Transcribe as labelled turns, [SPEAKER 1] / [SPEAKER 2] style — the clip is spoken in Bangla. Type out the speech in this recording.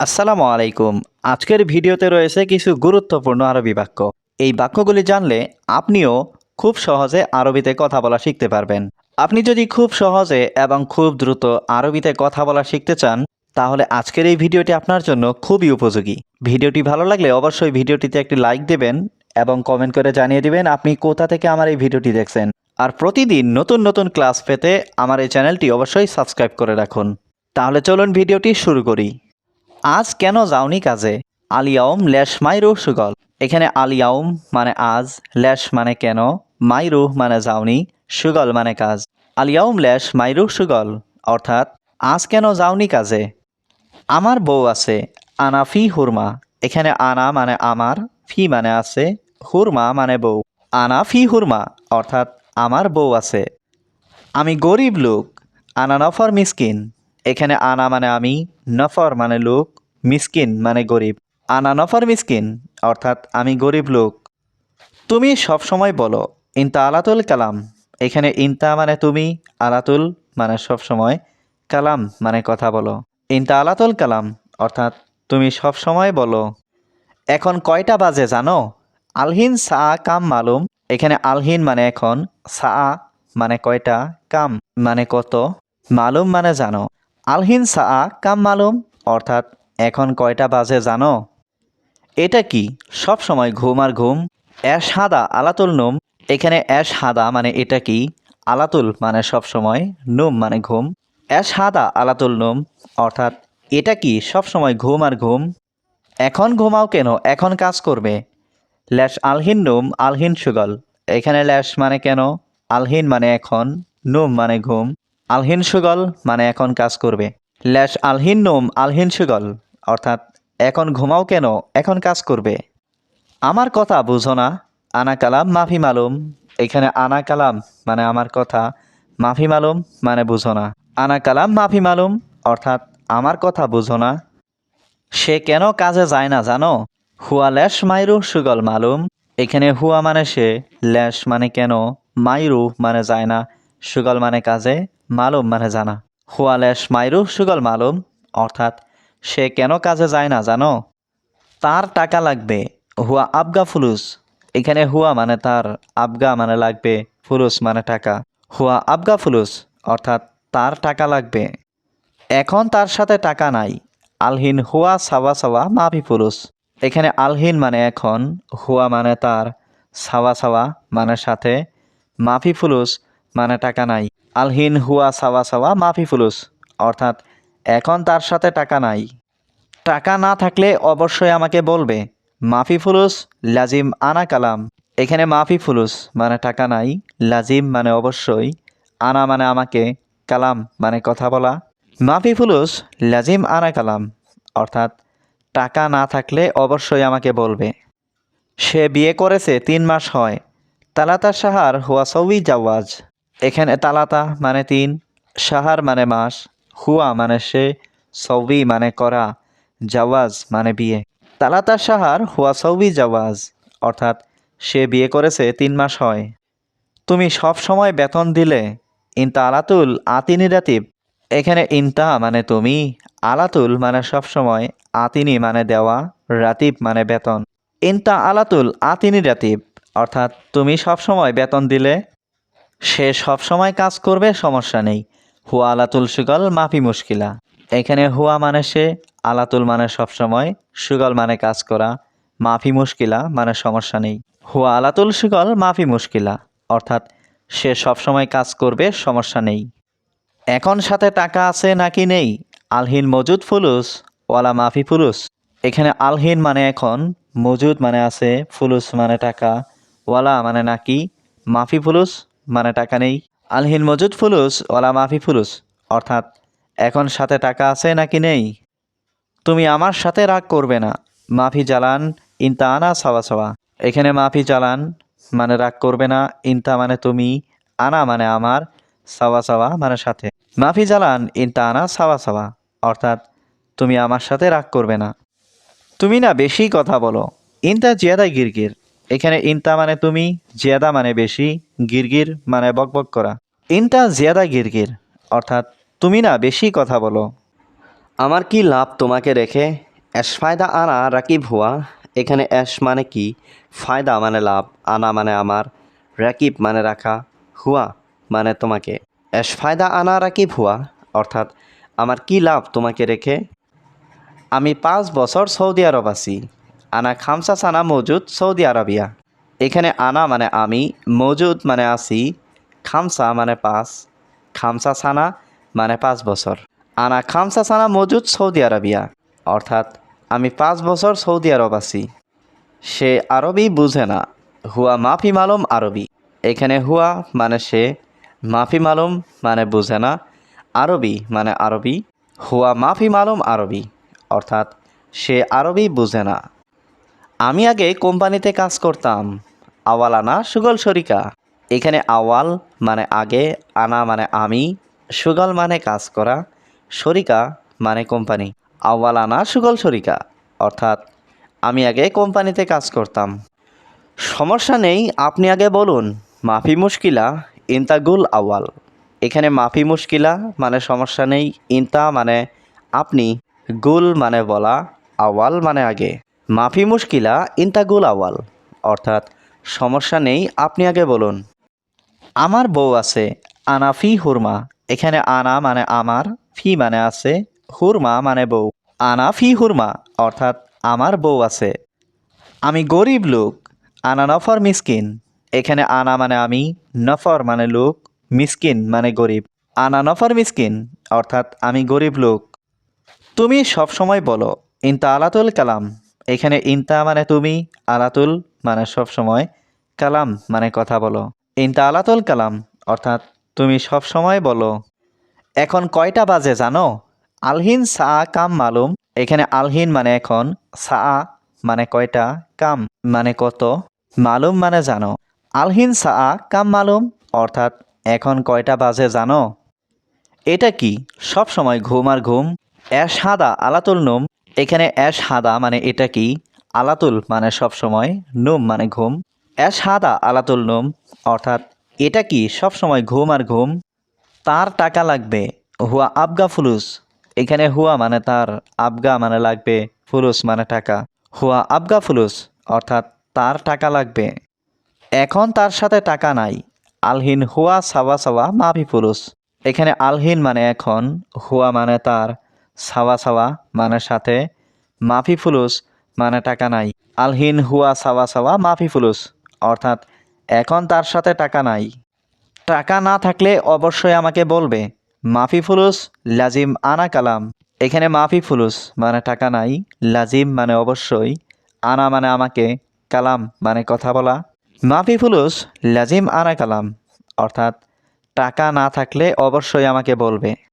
[SPEAKER 1] আসসালামু আলাইকুম। আজকের ভিডিওতে রয়েছে কিছু গুরুত্বপূর্ণ আরবি বাক্য। এই বাক্যগুলি জানলে আপনিও খুব সহজে আরবিতে কথা বলা শিখতে পারবেন। আপনি যদি খুব সহজে এবং খুব দ্রুত আরবিতে কথা বলা শিখতে চান, তাহলে আজকের এই ভিডিওটি আপনার জন্য খুবই উপযোগী। ভিডিওটি ভালো লাগলে অবশ্যই ভিডিওটিতে একটি লাইক দেবেন এবং কমেন্ট করে জানিয়ে দিবেন আপনি কোথা থেকে আমার এই ভিডিওটি দেখছেন। আর প্রতিদিন নতুন নতুন ক্লাস পেতে আমার এই চ্যানেলটি অবশ্যই সাবস্ক্রাইব করে রাখুন। তাহলে চলুন ভিডিওটি শুরু করি। আজ কেন যাওনি কাজে? আলিয়াউম ল্যাশ মাইরু সুগল। এখানে আলিয়াউম মানে আজ, ল্যাশ মানে কেন? মাইরু মানে যাওনি, সুগল মানে কাজ। আলিয়াউম ল্যাশ মাইরু সুগল, অর্থাৎ আজ কেন যাওনি কাজে? আমার বউ আছে, আনা ফি হুরমা। এখানে আনা মানে আমার, ফি মানে আছে, হুরমা মানে বউ। আনা ফি হুরমা, অর্থাৎ আমার বউ আছে। আমি গরিব লোক, আনা নফর মিসকিন। এখানে আনা মানে আমি, নফর মানে লোক। মিসকিন মানে গরিব। আনা নফর মিসকিন, অর্থাৎ আমি গরিব লোক। তুমি সব সময় বলো, ইনতা আলাতুল কালাম? এখানে ইনতা মানে তুমি, আলাতুল মানে সব সময় কালাম মানে কথা বলো। ইনতা আলাতুল কালাম, অর্থাৎ তুমি সব সময় বলো। এখন কয়টা বাজে জানো? আলহিন সা কাম মালুম। এখানে আলহিন মানে এখন, সা মানে কয়টা? কাম মানে কত? মালুম মানে জানো। আলহিন সা কাম মালুম, অর্থাৎ এখন কয়টা বাজে জানো? এটা কি? সব সময় ঘুম আর ঘুম। অ্যাশ হাদা, আলাতুল নুম। এখানে অ্যাশ হাদা মানে এটা কি? আলাতুল মানে সব সময় নুম মানে ঘুম। অ্যাশ হাদা, আলাতুল নুম। অর্থাৎ এটা কি? সব সময় ঘুম আর ঘুম। এখন ঘুমাও কেন? এখন কাজ করবে। ল্যাশ আলহিন নুম, আলহিন সুগল। এখানে ল্যাশ মানে কেন? আলহিন মানে এখন, নুম মানে ঘুম। আলহিন সুগল মানে এখন কাজ করবে। ল্যাশ আলহিন নুম, আলহিন সুগল। অর্থাৎ, এখন ঘুমাও কেন? এখন কাজ করবে। আমার কথা বুঝো না। আনা কালাম, মাফি মালুম। এখানে আনা কালাম মানে আমার কথা। মাফি মালুম মানে বুঝো না। আনা কালাম, মাফি মালুম অর্থাৎ, আমার কথা বুঝো না। সে কেন কাজে যায় না জানো? হুয়া ল্যাশ মাইরু সুগল মালুম। এখানে হুয়া মানে সে ল্যাশ মানে কেন? মাইরু মানে যায় না। সুগল মানে কাজে, মালুম মানে জানা। হুয়া ল্যাশ মাইরু সুগল মালুম অর্থাৎ সে কেন কাজে যায় না জানো? তার টাকা লাগবে, হুয়া আবগা ফুলুস। এখানে হুয়া মানে তার, আবগা মানে লাগবে, ফুলুস মানে টাকা। হুয়া আবগা ফুলুস, অর্থাৎ তার টাকা লাগবে। এখন তার সাথে টাকা নাই। আলহিন হুয়া সাওয়া সাওয়া মাফি ফুলুস। এখানে আলহিন মানে এখন, হুয়া মানে তার, সাওয়া সাওয়া মানে সাথে, মাফি ফুলুস মানে টাকা নাই। আলহিন হুয়া সাওয়া সাওয়া মাফি ফুলুস, অর্থাৎ এখন তার সাথে টাকা নাই। টাকা না থাকলে অবশ্যই আমাকে বলবে, মাফি ফুলুস, লাজিম আনা কালাম। এখানে মাফি ফুলুস মানে টাকা নাই, লাজিম মানে অবশ্যই, আনা মানে আমাকে, কালাম মানে কথা বলা। মাফি ফুলুস, লাজিম আনা কালাম, অর্থাৎ টাকা না থাকলে অবশ্যই আমাকে বলবে। সে বিয়ে করেছে তিন মাস হয়। তালাতা সাহার হুয়া সৌই জাওয়াজ। এখানে তালাতা মানে তিন, সাহার মানে মাস। হুয়া মানে সে, সৌবি মানে করা, জাওয়াজ মানে বিয়ে। তালাতা সাহার হুয়া সৌবি জাওয়াজ, অর্থাৎ সে বিয়ে করেছে তিন মাস হয়। তুমি সব সময় বেতন দিলে ইনতা আলাতুল আতিনি রাতিব। এখানে ইনতা মানে তুমি, আলাতুল মানে সব সময়, আতিনি মানে দেওয়া, রাতিব মানে বেতন। ইনতা আলাতুল আতিনি রাতিব, অর্থাৎ তুমি সব সময় বেতন দিলে, সে সব সময় কাজ করবে, সমস্যা নেই। হুয়া আলাতুল সুগল মাফি মুশকিলা। এখানে হুয়া মানে সে, আলাতুল মানে সবসময়, সুগল মানে কাজ করা, মাফি মুশকিলা মানে সমস্যা নেই। হুয়া আলাতুল সুগল মাফি মুশকিলা, অর্থাৎ সে সবসময় কাজ করবে, সমস্যা নেই। এখন সাথে টাকা আছে নাকি নেই? আলহিন মজুদ ফুলুস, ওয়ালা মাফি ফুলুস। এখানে আলহিন মানে এখন, মজুদ মানে আছে, ফুলুস মানে টাকা, ওয়ালা মানে নাকি, মাফি ফুলুস মানে টাকা নেই। আলহিন মজুদ ফুলুস, ওলা মাফি ফুলুস, অর্থাৎ, এখন সাথে টাকা আছে নাকি নেই? তুমি আমার সাথে রাগ করবে না। মাফি জ্বালান ইনতা আনা সাওয়া সাওয়া। এখানে মাফি জ্বালান মানে রাগ করবে না, ইনতা মানে তুমি, আনা মানে আমার, সাওয়া সাওয়া মানে সাথে। মাফি জ্বালান ইনতা আনা সাওয়া সাওয়া, অর্থাৎ, তুমি আমার সাথে রাগ করবে না। তুমি না বেশি কথা বলো। ইনতা জিয়াদা গিরগির। এখানে ইনতা মানে তুমি, জিয়াদা মানে বেশি, গিরগির মানে বকবক করা। ইনতা জিয়াদা গিরগির, অর্থাৎ তুমি না বেশি কথা বলো। আমার কি লাভ তোমাকে রেখে? এস ফায়দা আনা রাকিব হুয়া, এখানে এস মানে কি? ফায়দা মানে লাভ, আনা মানে আমার, রাকিব মানে রাখা, হুয়া মানে তোমাকে। এস ফায়দা আনা রাকিব হুয়া, অর্থাৎ আমার কি লাভ তোমাকে রেখে? আমি পাঁচ বছর সৌদি আরব আছি। আনা খামসা সানা মজুদ সৌদি আরবিয়া। এখানে আনা মানে আমি, মজুদ মানে আছি খামসা মানে পাঁচ, খামসা সানা মানে পাঁচ বছর। আনা খামসা সানা মজুদ সৌদি আরবিয়া, অর্থাৎ আমি পাঁচ বছর সৌদি আরব আছি। সে আরবি বুঝে না, হুয়া মাফি মালুম আরবি। এখানে হুয়া মানে সে, মাফি মালুম মানে বুঝে না, আরবি মানে আরবি, হুয়া মাফি মালুম আরবি, অর্থাৎ সে আরবি বুঝে না। আমি আগে কোম্পানিতে কাজ করতাম। আওয়াল আনা সুগল শরিকা। এখানে আওয়াল মানে আগে, আনা মানে আমি, সুগল মানে কাজ করা, শরিকা মানে কোম্পানি। আওয়াল আনা সুগল শরিকা, অর্থাৎ আমি আগে কোম্পানিতে কাজ করতাম। সমস্যা নেই, আপনি আগে বলুন, মাফি মুশকিলা ইন্তাগুল আওয়াল। এখানে মাফি মুশকিলা মানে সমস্যা নেই, ইন্তা মানে আপনি, গুল মানে বলা, আওয়াল মানে আগে। মাফি মুশকিলা ইন্তাগুল আওয়াল অর্থাৎ, সমস্যা নেই, আপনি আগে বলুন। আমার বউ আছে, আনা ফি হুরমা। এখানে আনা মানে আমার, ফি মানে আছে, হুরমা মানে বউ। আনা ফি হুরমা, অর্থাৎ, আমার বউ আছে। আমি গরিব লোক, আনা নফর মিসকিন। এখানে আনা মানে আমি, নফর মানে লোক, মিসকিন মানে গরিব। আনা নফর মিসকিন, অর্থাৎ, আমি গরিব লোক। তুমি সব সময় বলো ইনতা আলাতুল কালাম। এখানে ইনতা মানে তুমি, আলাতুল মানে সব সময়, কালাম মানে কথা বলো। ইনতা আলাতুল কালাম, অর্থাৎ তুমি সব সময় বলো। এখন কয়টা বাজে জানো? আলহিন সা কাম মালুম, এখানে আলহিন মানে এখন সা মানে কয়টা? কাম মানে কত? মালুম মানে জানো। আলহিন সা কাম মালুম, অর্থাৎ এখন কয়টা বাজে জানো? এটা কি? সব সময় ঘুম আর ঘুম অ্যাশ সাদা আলাতুল নুম এখানে অ্যাশ হাদা মানে এটা কি? আলাতুল মানে সব সময় নুম মানে ঘুম। অ্যাশ হাদা আলাতুল নোম, অর্থাৎ এটা কি সব সময় ঘুম আর ঘুম? তার টাকা লাগবে, হুয়া আবগা ফুলুস। এখানে হুয়া মানে তার, আবগা মানে লাগবে, ফুলুস মানে টাকা। হুয়া আবগা ফুলুস, অর্থাৎ তার টাকা লাগবে। এখন তার সাথে টাকা নাই। আলহিন হুয়া সাওয়া সাওয়া মাফি ফুলুস। এখানে আলহিন মানে এখন, হুয়া মানে তার সাওয়া সাওয়া মানে সাথে, মাফি ফুলুস মানে টাকা নাই। আলহিন হুয়া সাওয়া সাওয়া মাফি ফুলুস, অর্থাৎ এখন তার সাথে টাকা নাই। টাকা না থাকলে অবশ্যই আমাকে বলবে, মাফি ফুলুস, লাজিম আনা কালাম। এখানে মাফি ফুলুস মানে টাকা নাই, লাজিম মানে অবশ্যই, আনা মানে আমাকে, কালাম মানে কথা বলা। মাফি ফুলুস, লাজিম আনা কালাম, অর্থাৎ টাকা না থাকলে অবশ্যই আমাকে বলবে।